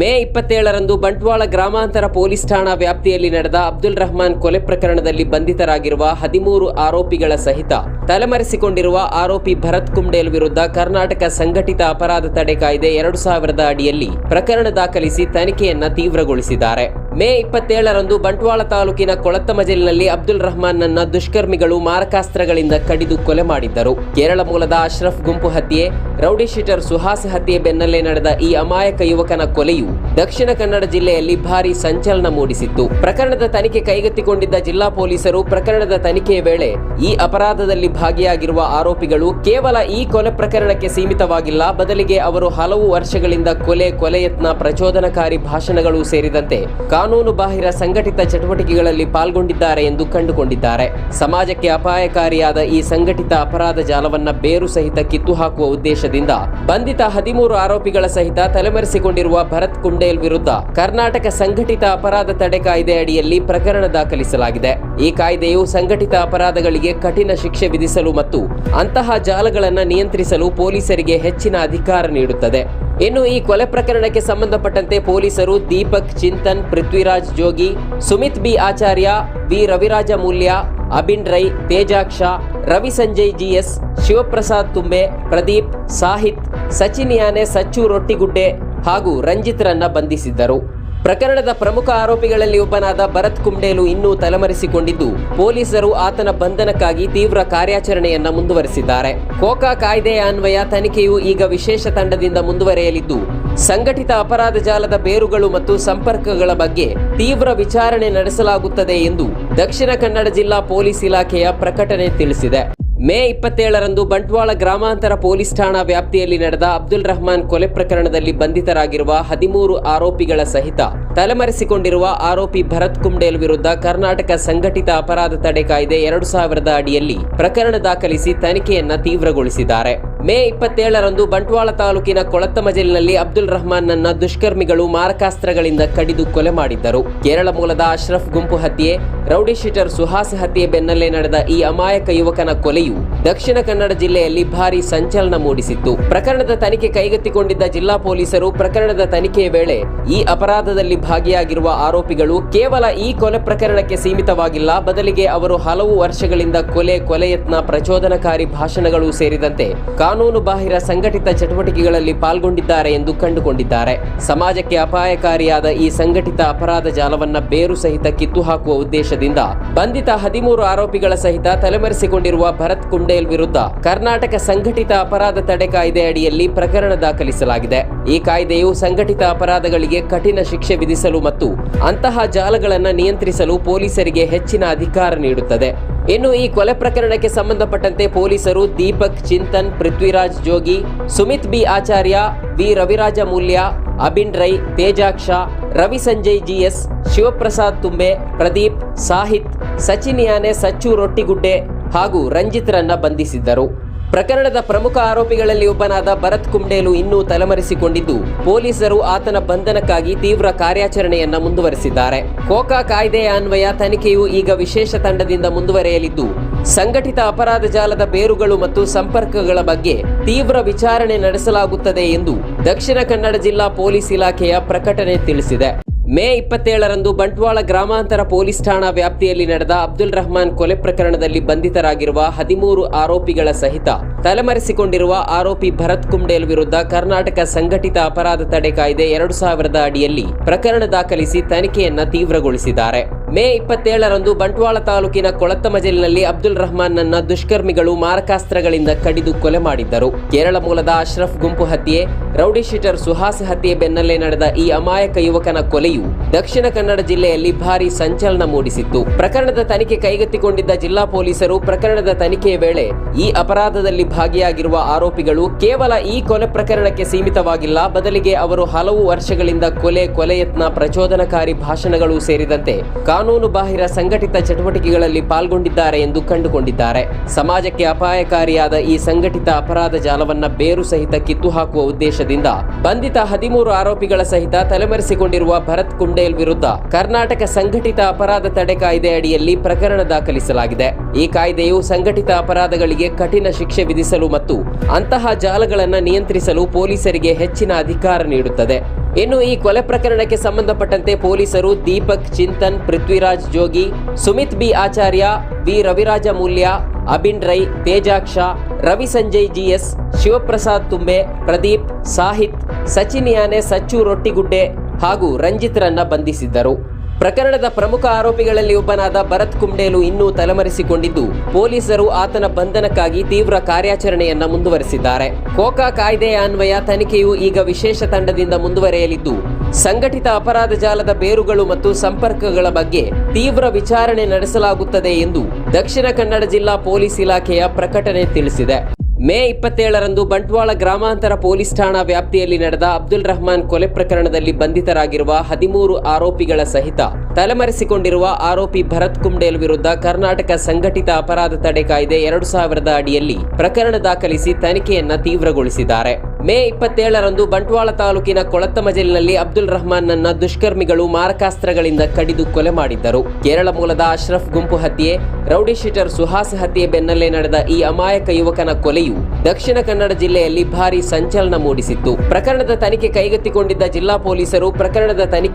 ಮೇ ಇಪ್ಪತ್ತೇಳರಂದು ಬಂಟ್ವಾಳ ಗ್ರಾಮಾಂತರ ಪೊಲೀಸ್ ಠಾಣಾ ವ್ಯಾಪ್ತಿಯಲ್ಲಿ ನಡೆದ ಅಬ್ದುಲ್ ರಹಮಾನ್ ಕೊಲೆ ಪ್ರಕರಣದಲ್ಲಿ ಬಂಧಿತರಾಗಿರುವ ಹದಿಮೂರು ಆರೋಪಿಗಳ ಸಹಿತ ತಲೆಮರೆಸಿಕೊಂಡಿರುವ ಆರೋಪಿ ಭರತ್ ಕುಂಡೇಲ್ ವಿರುದ್ಧ ಕರ್ನಾಟಕ ಸಂಘಟಿತ ಅಪರಾಧ ತಡೆ ಕಾಯ್ದೆ ಎರಡು ಸಾವಿರದ ಅಡಿಯಲ್ಲಿ ಪ್ರಕರಣ ದಾಖಲಿಸಿ ತನಿಖೆಯನ್ನ ತೀವ್ರಗೊಳಿಸಿದ್ದಾರೆ. ಮೇ ಇಪ್ಪತ್ತೇಳರಂದು ಬಂಟ್ವಾಳ ತಾಲೂಕಿನ ಕೊಳತ್ತಮಜಲಿನಲ್ಲಿ ಅಬ್ದುಲ್ ರಹಮಾನ್ನ ದುಷ್ಕರ್ಮಿಗಳು ಮಾರಕಾಸ್ತ್ರಗಳಿಂದ ಕಡಿದು ಕೊಲೆ ಮಾಡಿದ್ದರು. ಕೇರಳ ಮೂಲದ ಅಶ್ರಫ್ ಗುಂಪು ಹತ್ಯೆ, ರೌಡಿ ಶೀಟರ್ ಸುಹಾಸ್ ಹತ್ಯೆ ಬೆನ್ನಲ್ಲೇ ನಡೆದ ಈ ಅಮಾಯಕ ಯುವಕನ ಕೊಲೆಯು ದಕ್ಷಿಣ ಕನ್ನಡ ಜಿಲ್ಲೆಯಲ್ಲಿ ಭಾರಿ ಸಂಚಲನ ಮೂಡಿಸಿತ್ತು. ಪ್ರಕರಣದ ತನಿಖೆ ಕೈಗೆತ್ತಿಕೊಂಡಿದ್ದ ಜಿಲ್ಲಾ ಪೊಲೀಸರು ಪ್ರಕರಣದ ತನಿಖೆಯ ವೇಳೆ ಈ ಅಪರಾಧದಲ್ಲಿ ಭಾಗಿಯಾಗಿರುವ ಆರೋಪಿಗಳು ಕೇವಲ ಈ ಕೊಲೆ ಪ್ರಕರಣಕ್ಕೆ ಸೀಮಿತವಾಗಿಲ್ಲ, ಬದಲಿಗೆ ಅವರು ಹಲವು ವರ್ಷಗಳಿಂದ ಕೊಲೆ ಕೊಲೆಯತ್ನ ಪ್ರಚೋದನಕಾರಿ ಭಾಷಣಗಳು ಸೇರಿದಂತೆ ಕಾನೂನು ಬಾಹಿರ ಸಂಘಟಿತ ಚಟುವಟಿಕೆಗಳಲ್ಲಿ ಪಾಲ್ಗೊಂಡಿದ್ದಾರೆ ಎಂದು ಕಂಡುಕೊಂಡಿದ್ದಾರೆ. ಸಮಾಜಕ್ಕೆ ಅಪಾಯಕಾರಿಯಾದ ಈ ಸಂಘಟಿತ ಅಪರಾಧ ಜಾಲವನ್ನ ಬೇರು ಸಹಿತ ಕಿತ್ತು ಹಾಕುವ ಉದ್ದೇಶದಿಂದ ಬಂಧಿತ ಹದಿಮೂರು ಆರೋಪಿಗಳ ಸಹಿತ ತಲೆಮರೆಸಿಕೊಂಡಿರುವ ಭರತ್ ಕುಂಡೇಲ್ ವಿರುದ್ಧ ಕರ್ನಾಟಕ ಸಂಘಟಿತ ಅಪರಾಧ ತಡೆ ಕಾಯ್ದೆ ಅಡಿಯಲ್ಲಿ ಪ್ರಕರಣ ದಾಖಲಿಸಲಾಗಿದೆ. ಈ ಕಾಯ್ದೆಯು ಸಂಘಟಿತ ಅಪರಾಧಗಳಿಗೆ ಕಠಿಣ ಶಿಕ್ಷೆ ವಿಧಿಸಲು ಮತ್ತು ಅಂತಹ ಜಾಲಗಳನ್ನು ನಿಯಂತ್ರಿಸಲು ಪೊಲೀಸರಿಗೆ ಹೆಚ್ಚಿನ ಅಧಿಕಾರ ನೀಡುತ್ತದೆ. ಇನ್ನು ಈ ಕೊಲೆ ಪ್ರಕರಣಕ್ಕೆ ಸಂಬಂಧಪಟ್ಟಂತೆ ಪೊಲೀಸರು Deepak, Chintan, Prithviraj, Jogi, Sumit B Acharya, V Raviraja Moolya, Abin Rai, Tejaksha, Ravi Sanjay GS, Shivaprasad Tumbe, Pradeep, Sahith, Sachin ಯಾನೆ, ಸಚ್ಚು ರೊಟ್ಟಿಗುಡ್ಡೆ ಹಾಗೂ ರಂಜಿತ್ರನ್ನ ಬಂಧಿಸಿದ್ದರು. ಪ್ರಕರಣದ ಪ್ರಮುಖ ಆರೋಪಿಗಳಲ್ಲಿ ಒಬ್ಬನಾದ ಭರತ್ ಕುಂಡೇಲು ಇನ್ನೂ ತಲೆಮರೆಸಿಕೊಂಡಿದ್ದು, ಪೊಲೀಸರು ಆತನ ಬಂಧನಕ್ಕಾಗಿ ತೀವ್ರ ಕಾರ್ಯಾಚರಣೆಯನ್ನ ಮುಂದುವರೆಸಿದ್ದಾರೆ. ಕೋಕಾ ಕಾಯ್ದೆಯ ಅನ್ವಯ ತನಿಖೆಯು ಈಗ ವಿಶೇಷ ತಂಡದಿಂದ ಮುಂದುವರೆಯಲಿದ್ದು, ಸಂಘಟಿತ ಅಪರಾಧ ಜಾಲದ ಬೇರುಗಳು ಮತ್ತು ಸಂಪರ್ಕಗಳ ಬಗ್ಗೆ ತೀವ್ರ ವಿಚಾರಣೆ ನಡೆಸಲಾಗುತ್ತದೆ ಎಂದು ದಕ್ಷಿಣ ಕನ್ನಡ ಜಿಲ್ಲಾ ಪೊಲೀಸ್ ಇಲಾಖೆಯ ಪ್ರಕಟಣೆ ತಿಳಿಸಿದೆ. ಮೇ ಇಪ್ಪತ್ತೇಳರಂದು ಬಂಟ್ವಾಳ ಗ್ರಾಮಾಂತರ ಪೊಲೀಸ್ ಠಾಣಾ ವ್ಯಾಪ್ತಿಯಲ್ಲಿ ನಡೆದ ಅಬ್ದುಲ್ ರಹಮಾನ್ ಕೊಲೆ ಪ್ರಕರಣದಲ್ಲಿ ಬಂಧಿತರಾಗಿರುವ ಹದಿಮೂರು ಆರೋಪಿಗಳ ಸಹಿತ ತಲೆಮರೆಸಿಕೊಂಡಿರುವ ಆರೋಪಿ ಭರತ್ ಕುಂಡೇಲ್ ವಿರುದ್ಧ ಕರ್ನಾಟಕ ಸಂಘಟಿತ ಅಪರಾಧ ತಡೆ ಕಾಯ್ದೆ ಎರಡು ಸಾವಿರದ ಅಡಿಯಲ್ಲಿ ಪ್ರಕರಣ ದಾಖಲಿಸಿ ತನಿಖೆಯನ್ನ ತೀವ್ರಗೊಳಿಸಿದ್ದಾರೆ. ಮೇ ಇಪ್ಪತ್ತೇಳರಂದು ಬಂಟ್ವಾಳ ತಾಲೂಕಿನ ಕೊಳತ್ತಮಜಲಿನಲ್ಲಿ ಅಬ್ದುಲ್ ರಹಮಾನ್ನ ದುಷ್ಕರ್ಮಿಗಳು ಮಾರಕಾಸ್ತ್ರಗಳಿಂದ ಕಡಿದು ಕೊಲೆ ಮಾಡಿದ್ದರು. ಕೇರಳ ಮೂಲದ ಅಶ್ರಫ್ ಗುಂಪು ಹತ್ಯೆ, ರೌಡಿ ಶೀಟರ್ ಸುಹಾಸ್ ಹತ್ಯೆ ಬೆನ್ನಲ್ಲೇ ನಡೆದ ಈ ಅಮಾಯಕ ಯುವಕನ ಕೊಲೆಯು ದಕ್ಷಿಣ ಕನ್ನಡ ಜಿಲ್ಲೆಯಲ್ಲಿ ಭಾರಿ ಸಂಚಲನ ಮೂಡಿಸಿತ್ತು. ಪ್ರಕರಣದ ತನಿಖೆ ಕೈಗೆತ್ತಿಕೊಂಡಿದ್ದ ಜಿಲ್ಲಾ ಪೊಲೀಸರು ಪ್ರಕರಣದ ತನಿಖೆಯ ವೇಳೆ ಈ ಅಪರಾಧದಲ್ಲಿ ಭಾಗಿಯಾಗಿರುವ ಆರೋಪಿಗಳು ಕೇವಲ ಈ ಕೊಲೆ ಪ್ರಕರಣಕ್ಕೆ ಸೀಮಿತವಾಗಿಲ್ಲ, ಬದಲಿಗೆ ಅವರು ಹಲವು ವರ್ಷಗಳಿಂದ ಕೊಲೆ, ಕೊಲೆಯತ್ನ ಪ್ರಚೋದನಕಾರಿ ಭಾಷಣಗಳು ಸೇರಿದಂತೆ ಕಾನೂನು ಬಾಹಿರ ಸಂಘಟಿತ ಚಟುವಟಿಕೆಗಳಲ್ಲಿ ಪಾಲ್ಗೊಂಡಿದ್ದಾರೆ ಎಂದು ಕಂಡುಕೊಂಡಿದ್ದಾರೆ. ಸಮಾಜಕ್ಕೆ ಅಪಾಯಕಾರಿಯಾದ ಈ ಸಂಘಟಿತ ಅಪರಾಧ ಜಾಲವನ್ನ ಬೇರು ಸಹಿತ ಕಿತ್ತು ಹಾಕುವ ಉದ್ದೇಶದಿಂದ ಬಂಧಿತ ಹದಿಮೂರು ಆರೋಪಿಗಳ ಸಹಿತ ತಲೆಮರೆಸಿಕೊಂಡಿರುವ ಭರತ್ ಕುಂಡೇಲ್ ವಿರುದ್ಧ ಕರ್ನಾಟಕ ಸಂಘಟಿತ ಅಪರಾಧ ತಡೆ ಕಾಯ್ದೆ ಅಡಿಯಲ್ಲಿ ಪ್ರಕರಣ ದಾಖಲಿಸಲಾಗಿದೆ. ಈ ಕಾಯ್ದೆಯು ಸಂಘಟಿತ ಅಪರಾಧಗಳಿಗೆ ಕಠಿಣ ಶಿಕ್ಷೆ ವಿಧಿಸಲು ಮತ್ತು ಅಂತಹ ಜಾಲಗಳನ್ನು ನಿಯಂತ್ರಿಸಲು ಪೊಲೀಸರಿಗೆ ಹೆಚ್ಚಿನ ಅಧಿಕಾರ ನೀಡುತ್ತದೆ. ಇನ್ನು ಈ ಕೊಲೆ ಪ್ರಕರಣಕ್ಕೆ ಸಂಬಂಧಪಟ್ಟಂತೆ ಪೊಲೀಸರು Deepak, Chintan, Prithviraj, Jogi, Sumit B Acharya, V Raviraja Moolya, Abin Rai, Tejaksha, Ravi Sanjay GS, Shivaprasad Tumbe, Pradeep, Sahith, Sachin ಯಾನೆ, ಸಚ್ಚು ರೊಟ್ಟಿಗುಡ್ಡೆ ಹಾಗೂ ರಂಜಿತ್ರನ್ನ ಬಂಧಿಸಿದ್ದರು. ಪ್ರಕರಣದ ಪ್ರಮುಖ ಆರೋಪಿಗಳಲ್ಲಿ ಒಬ್ಬನಾದ ಭರತ್ ಕುಂಡೇಲು ಇನ್ನೂ ತಲೆಮರೆಸಿಕೊಂಡಿದ್ದು, ಪೊಲೀಸರು ಆತನ ಬಂಧನಕ್ಕಾಗಿ ತೀವ್ರ ಕಾರ್ಯಾಚರಣೆಯನ್ನ ಮುಂದುವರೆಸಿದ್ದಾರೆ. ಕೋಕಾ ಕಾಯ್ದೆಯ ಅನ್ವಯ ತನಿಖೆಯು ಈಗ ವಿಶೇಷ ತಂಡದಿಂದ ಮುಂದುವರೆಯಲಿದ್ದು, ಸಂಘಟಿತ ಅಪರಾಧ ಜಾಲದ ಬೇರುಗಳು ಮತ್ತು ಸಂಪರ್ಕಗಳ ಬಗ್ಗೆ ತೀವ್ರ ವಿಚಾರಣೆ ನಡೆಸಲಾಗುತ್ತದೆ ಎಂದು ದಕ್ಷಿಣ ಕನ್ನಡ ಜಿಲ್ಲಾ ಪೊಲೀಸ್ ಇಲಾಖೆಯ ಪ್ರಕಟಣೆ ತಿಳಿಸಿದೆ. ಮೇ ಇಪ್ಪತ್ತೇಳರಂದು ಬಂಟ್ವಾಳ ಗ್ರಾಮಾಂತರ ಪೊಲೀಸ್ ಠಾಣಾ ವ್ಯಾಪ್ತಿಯಲ್ಲಿ ನಡೆದ ಅಬ್ದುಲ್ ರಹಮಾನ್ ಕೊಲೆ ಪ್ರಕರಣದಲ್ಲಿ ಬಂಧಿತರಾಗಿರುವ ಹದಿಮೂರು ಆರೋಪಿಗಳ ಸಹಿತ ತಲೆಮರೆಸಿಕೊಂಡಿರುವ ಆರೋಪಿ ಭರತ್ ಕುಂಡೇಲ್ ವಿರುದ್ಧ ಕರ್ನಾಟಕ ಸಂಘಟಿತ ಅಪರಾಧ ತಡೆ ಕಾಯ್ದೆ ಎರಡು ಸಾವಿರದ ಅಡಿಯಲ್ಲಿ ಪ್ರಕರಣ ದಾಖಲಿಸಿ ತನಿಖೆಯನ್ನ ತೀವ್ರಗೊಳಿಸಿದ್ದಾರೆ. ಮೇ ಇಪ್ಪತ್ತೇಳರಂದು ಬಂಟ್ವಾಳ ತಾಲೂಕಿನ ಕೊಳತ್ತಮಜಲಿನಲ್ಲಿ ಅಬ್ದುಲ್ ರಹಮಾನ್ನ ದುಷ್ಕರ್ಮಿಗಳು ಮಾರಕಾಸ್ತ್ರಗಳಿಂದ ಕಡಿದು ಕೊಲೆ ಮಾಡಿದ್ದರು. ಕೇರಳ ಮೂಲದ ಅಶ್ರಫ್ ಗುಂಪು ಹತ್ಯೆ, ರೌಡಿ ಶೀಟರ್ ಸುಹಾಸ್ ಹತ್ಯೆ ಬೆನ್ನಲ್ಲೇ ನಡೆದ ಈ ಅಮಾಯಕ ಯುವಕನ ಕೊಲೆಯು ದಕ್ಷಿಣ ಕನ್ನಡ ಜಿಲ್ಲೆಯಲ್ಲಿ ಭಾರಿ ಸಂಚಲನ ಮೂಡಿಸಿತ್ತು. ಪ್ರಕರಣದ ತನಿಖೆ ಕೈಗೆತ್ತಿಕೊಂಡಿದ್ದ ಜಿಲ್ಲಾ ಪೊಲೀಸರು ಪ್ರಕರಣದ ತನಿಖೆಯ ವೇಳೆ ಈ ಅಪರಾಧದಲ್ಲಿ ಭಾಗಿಯಾಗಿರುವ ಆರೋಪಿಗಳು ಕೇವಲ ಈ ಕೊಲೆ ಪ್ರಕರಣಕ್ಕೆ ಸೀಮಿತವಾಗಿಲ್ಲ, ಬದಲಿಗೆ ಅವರು ಹಲವು ವರ್ಷಗಳಿಂದ ಕೊಲೆ ಕೊಲೆಯತ್ನ ಪ್ರಚೋದನಕಾರಿ ಭಾಷಣಗಳು ಸೇರಿದಂತೆ ಕಾನೂನು ಬಾಹಿರ ಸಂಘಟಿತ ಚಟುವಟಿಕೆಗಳಲ್ಲಿ ಪಾಲ್ಗೊಂಡಿದ್ದಾರೆ ಎಂದು ಕಂಡುಕೊಂಡಿದ್ದಾರೆ. ಸಮಾಜಕ್ಕೆ ಅಪಾಯಕಾರಿಯಾದ ಈ ಸಂಘಟಿತ ಅಪರಾಧ ಜಾಲವನ್ನ ಬೇರು ಸಹಿತ ಕಿತ್ತು ಹಾಕುವ ಉದ್ದೇಶದಿಂದ ಬಂಧಿತ ಹದಿಮೂರು ಆರೋಪಿಗಳ ಸಹಿತ ತಲೆಮರೆಸಿಕೊಂಡಿರುವ ಭರತ್ ಕುಂಡೇಲ್ ವಿರುದ್ಧ ಕರ್ನಾಟಕ ಸಂಘಟಿತ ಅಪರಾಧ ತಡೆ ಕಾಯ್ದೆ ಅಡಿಯಲ್ಲಿ ಪ್ರಕರಣ ದಾಖಲಿಸಲಾಗಿದೆ. ಈ ಕಾಯ್ದೆಯು ಸಂಘಟಿತ ಅಪರಾಧಗಳಿಗೆ ಕಠಿಣ ಶಿಕ್ಷೆ ವಿಧಿಸಲು ಮತ್ತು ಅಂತಹ ಜಾಲಗಳನ್ನು ನಿಯಂತ್ರಿಸಲು ಪೊಲೀಸರಿಗೆ ಹೆಚ್ಚಿನ ಅಧಿಕಾರ ನೀಡುತ್ತದೆ. ಇನ್ನು ಈ ಕೊಲೆ ಪ್ರಕರಣಕ್ಕೆ ಸಂಬಂಧಪಟ್ಟಂತೆ ಪೊಲೀಸರು Deepak Chintan, Prithviraj Jogi, Sumit B Acharya, V Raviraja Moolya, Abin Rai, Tejaksha, Ravi Sanjay GS, Shivaprasad Tumbe, Pradeep, Sahith, Sachin ಯಾನೆ, ಸಚ್ಚು ರೊಟ್ಟಿಗುಡ್ಡೆ ಹಾಗೂ ರಂಜಿತ್ರನ್ನ ಬಂಧಿಸಿದ್ದರು. ಪ್ರಕರಣದ ಪ್ರಮುಖ ಆರೋಪಿಗಳಲ್ಲಿ ಒಬ್ಬನಾದ ಭರತ್ ಕುಂಡೇಲು ಇನ್ನೂ ತಲೆಮರೆಸಿಕೊಂಡಿದ್ದು, ಪೊಲೀಸರು ಆತನ ಬಂಧನಕ್ಕಾಗಿ ತೀವ್ರ ಕಾರ್ಯಾಚರಣೆಯನ್ನ ಮುಂದುವರೆಸಿದ್ದಾರೆ. ಕೋಕಾ ಕಾಯ್ದೆಯ ಅನ್ವಯ ತನಿಖೆಯು ಈಗ ವಿಶೇಷ ತಂಡದಿಂದ ಮುಂದುವರೆಯಲಿದ್ದು, ಸಂಘಟಿತ ಅಪರಾಧ ಜಾಲದ ಬೇರುಗಳು ಮತ್ತು ಸಂಪರ್ಕಗಳ ಬಗ್ಗೆ ತೀವ್ರ ವಿಚಾರಣೆ ನಡೆಸಲಾಗುತ್ತದೆ ಎಂದು ದಕ್ಷಿಣ ಕನ್ನಡ ಜಿಲ್ಲಾ ಪೊಲೀಸ್ ಇಲಾಖೆಯ ಪ್ರಕಟಣೆ ತಿಳಿಸಿದೆ. ಮೇ ಇಪ್ಪತ್ತೇಳರಂದು ಬಂಟ್ವಾಳ ಗ್ರಾಮಾಂತರ ಪೊಲೀಸ್ ಠಾಣಾ ವ್ಯಾಪ್ತಿಯಲ್ಲಿ ನಡೆದ ಅಬ್ದುಲ್ ರಹಮಾನ್ ಕೊಲೆ ಪ್ರಕರಣದಲ್ಲಿ ಬಂಧಿತರಾಗಿರುವ ಹದಿಮೂರು ಆರೋಪಿಗಳ ಸಹಿತ ತಲೆಮರೆಸಿಕೊಂಡಿರುವ ಆರೋಪಿ ಭರತ್ ಕುಂಡೇಲ್ ವಿರುದ್ಧ ಕರ್ನಾಟಕ ಸಂಘಟಿತ ಅಪರಾಧ ತಡೆ ಕಾಯ್ದೆ ಎರಡು ಸಾವಿರದ ಅಡಿಯಲ್ಲಿ ಪ್ರಕರಣ ದಾಖಲಿಸಿ ತನಿಖೆಯನ್ನ ತೀವ್ರಗೊಳಿಸಿದ್ದಾರೆ. ಮೇ ಇಪ್ಪತ್ತೇಳರಂದು ಬಂಟ್ವಾಳ ತಾಲೂಕಿನ ಕೊಳತ್ತಮಜಲಿನಲ್ಲಿ ಅಬ್ದುಲ್ ರಹಮಾನ್ ನನ್ನ ದುಷ್ಕರ್ಮಿಗಳು ಮಾರಕಾಸ್ತ್ರಗಳಿಂದ ಕಡಿದು ಕೊಲೆ ಮಾಡಿದ್ದರು. ಕೇರಳ ಮೂಲದ ಅಶ್ರಫ್ ಗುಂಪು ಹತ್ಯೆ, ರೌಡಿ ಶೀಟರ್ ಸುಹಾಸ್ ಹತ್ಯೆ ಬೆನ್ನಲ್ಲೇ ನಡೆದ ಈ ಅಮಾಯಕ ಯುವಕನ ಕೊಲೆಯು ದಕ್ಷಿಣ ಕನ್ನಡ ಜಿಲ್ಲೆಯಲ್ಲಿ ಭಾರಿ ಸಂಚಲನ ಮೂಡಿಸಿತ್ತು. ಪ್ರಕರಣದ ತನಿಖೆ ಕೈಗೆತ್ತಿಕೊಂಡಿದ್ದ ಜಿಲ್ಲಾ ಪೊಲೀಸರು ಪ್ರಕರಣದ ತನಿಖೆ